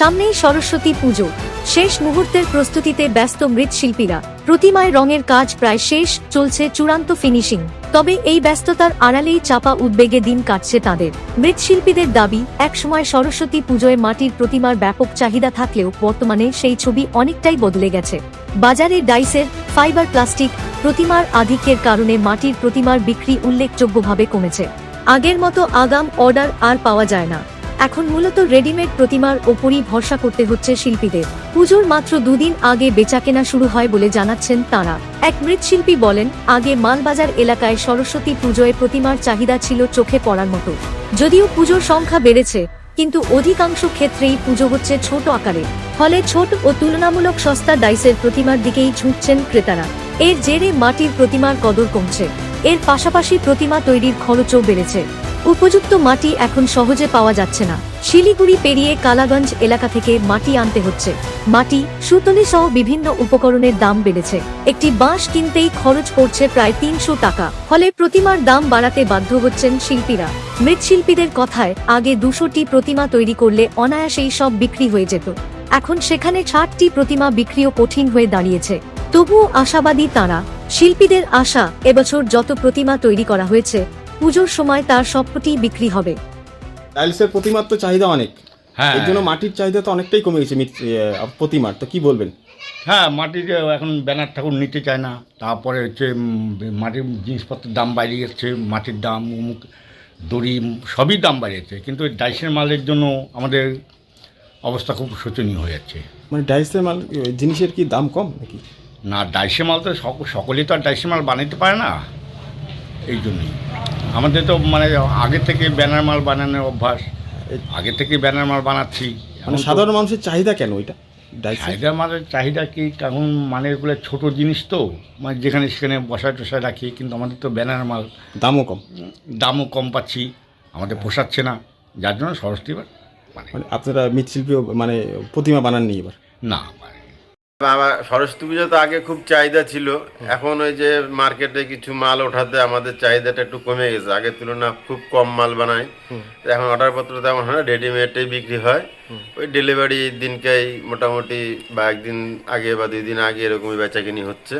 সামনেই সরস্বতী পুজো। শেষ মুহূর্তের প্রস্তুতিতে ব্যস্ত মৃৎশিল্পীরা। প্রতিমায় রঙের কাজ প্রায় শেষ, চলছে চূড়ান্ত ফিনিশিং তবে এই ব্যস্ততার আড়ালেই চাপা উদ্বেগে দিন কাটছে তাদের। মৃৎশিল্পীদের দাবি, একসময় সরস্বতী পুজোয় মাটির প্রতিমার ব্যাপক চাহিদা থাকলেও বর্তমানে সেই ছবি অনেকটাই বদলে গেছে। বাজারে ডাইসের, ফাইবার প্লাস্টিক, প্রতিমার আধিক্যের কারণে মাটির প্রতিমার বিক্রি উল্লেখযোগ্যভাবে কমেছে। আগের মতো আগাম অর্ডার আর পাওয়া যায় না। এখন মূলত রেডিমেড প্রতিমার ওপরই ভরসা করতে হচ্ছে শিল্পীদের। পুজোর মাত্র দুদিন আগে বেচাকেনা শুরু হয় বলে জানাচ্ছেন তারা। এক মৃৎশিল্পী বলেন, আগে মালবাজার এলাকায় সরস্বতী পুজোয় প্রতিমার চাহিদা ছিল চোখে পড়ার মতো। যদিও পুজোর সংখ্যা বেড়েছে, কিন্তু অধিকাংশ ক্ষেত্রেই পুজো হচ্ছে ছোট আকারে। ফলে ছোট ও তুলনামূলক সস্তা ডাইসের প্রতিমার দিকেই ঝুঁকছেন ক্রেতারা। এর জেরে মাটির প্রতিমার কদর কমছে। এর পাশাপাশি প্রতিমা তৈরির খরচও বেড়েছে। উপযুক্ত মাটি এখন সহজে পাওয়া যাচ্ছে না। শিলিগুড়ি পেরিয়ে কালাগঞ্জ এলাকা থেকে মাটি আনতে হচ্ছে। মাটি, সুতলি সহ বিভিন্ন উপকরণের দাম বেড়েছে। একটি বাঁশ কিনতেই খরচ পড়ছে প্রায় তিনশো টাকা। ফলে প্রতিমার দাম বাড়াতে বাধ্য হচ্ছেন শিল্পীরা। মৃৎশিল্পীদের কথায় আগে দুশোটি প্রতিমা তৈরি করলে অনায়াসেই সব বিক্রি হয়ে যেত। এখন সেখানে ষাটটি প্রতিমা বিক্রিও কঠিন হয়ে দাঁড়িয়েছে। তবুও আশাবাদী তারা। শিল্পীদের আশা, এবছর যত প্রতিমা তৈরি করা হয়েছে পুজোর সময় তার সবকটি বিক্রি হবে। টাইলসের প্রতিমার তো চাহিদা অনেক। হ্যাঁ। এর জন্য মাটির চাহিদা তো অনেকটাই কমে গেছে এ, প্রতিমার। তো কি বলবেন? হ্যাঁ মাটির এখন ব্যানার ঠাকুর নিতে চায় না। তারপরে হচ্ছে উম, মাটির জিনিসপত্রের দাম বাইরে যাচ্ছে মাটির দাম উমুক দড়ি উম, সবই দাম বাড়িয়েছে। কিন্তু এই ডাইসের মালের জন্য আমাদের অবস্থা খুব শোচনীয় হয়ে যাচ্ছে। মানে ডাইসের মাল জিনিসের কি দাম কম নাকি? না ডাইসের মাল তো সক- সকলেই তো আর ডাইসের মাল বানাতে পারে না। এই জন্যই। আমাদের তো মানে আগে থেকে ব্যানার মাল বানানোর অভ্যাস আগে থেকে ব্যানার মাল বানাচ্ছি। মানে সাধারণ মানুষের চাহিদা কেন ওইটা? চাহিদা মালের চাহিদা কি? কারণ মানে এগুলো ছোটো জিনিস তো মানে যেখানে সেখানে বসায় টসায় রাখি কিন্তু আমাদের তো ব্যানার মাল দামও কম। দামও কম পাচ্ছি আমাদের পোষাচ্ছে না যার জন্য সরস্বতী মানে আপনারা মৃৎশিল্পীও মানে প্রতিমা বানাননি এবার? না মানে আমার সরস্বতী পুজো তো আগে খুব চাহিদা ছিল। এখন ওই যে মার্কেটে কিছু মাল ওঠাতে আমাদের চাহিদাটা একটু কমে গেছে। আগের তুলনা খুব কম মাল বানায়। এখন এখন অর্ডারপত্র তেমন হয় না রেডিমেডেই বিক্রি হয়। ওই ডেলিভারি দিনকেই মোটামুটি বা একদিন আগে বা দুই দিন আগে এরকমই বেচা কিনি হচ্ছে